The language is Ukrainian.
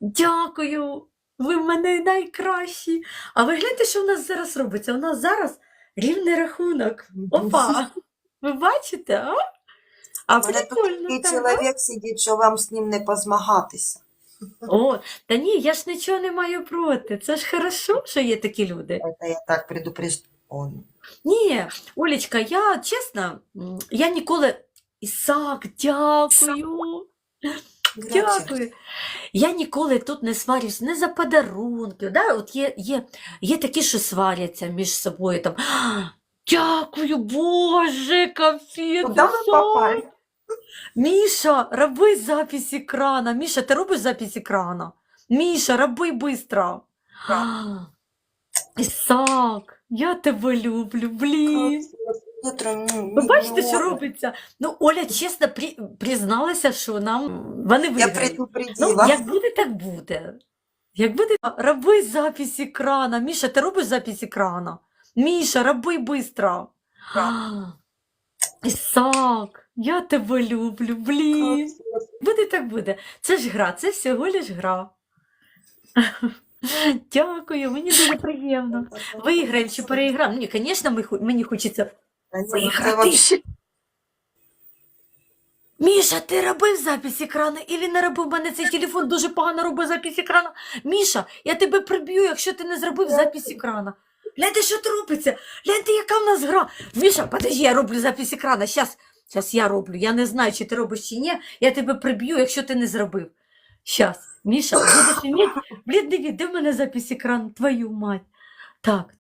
Дякую, ви в мене найкращі. А ви гляньте, що в нас зараз робиться? У нас зараз рівний рахунок. Опа! Ви бачите, а? А прикольно такий чоловік сидить, що вам з ним не позмагатися. О, та ні, я ж нічого не маю проти. Це ж хорошо, що є такі люди. Це я так предупреждаю. Ні, Олечка, я чесно, я ніколи. Ісак, дякую. Дякую. Я ніколи тут не сварюсь не за подарунки. Да? От є, є, є такі, що сваряться між собою там. Дякую, Боже, Сань!» Міша, роби запись екрана. Міша, ти робиш запись екрана? Міша, роби. Так. Ісак, я тебе люблю, блін. Ви бачите, що робиться? Ну, Оля чесно при... призналася, що нам вони Я. Ну, як буде, так буде. Як буде, роби запись екрана. Міша, ти робиш запись екрана? Міша, роби швидко. Ісак, я тебе люблю, блін. Буде так буде. Це ж гра, це всього лиш гра. Дякую, мені дуже приємно. Виграємо чи переіграємо? Ні, звісно, мені хочеться. Вообще... Міша, ти робив запись екрану і не робив? У мене цей телефон дуже погано робить запись екрану. Міша, я тебе приб'ю, якщо ти не зробив запись екрану. Гляньте, що тут. Гляньте, яка в нас гра. Міша, подожди, я роблю запись екрану. Щас, щас я роблю. Я не знаю, чи ти робиш чи ні. Я тебе приб'ю, якщо ти не зробив. Щас, Міша, будеш вміти. Блін, диві, де в мене запись екрану? Твою мать. Так,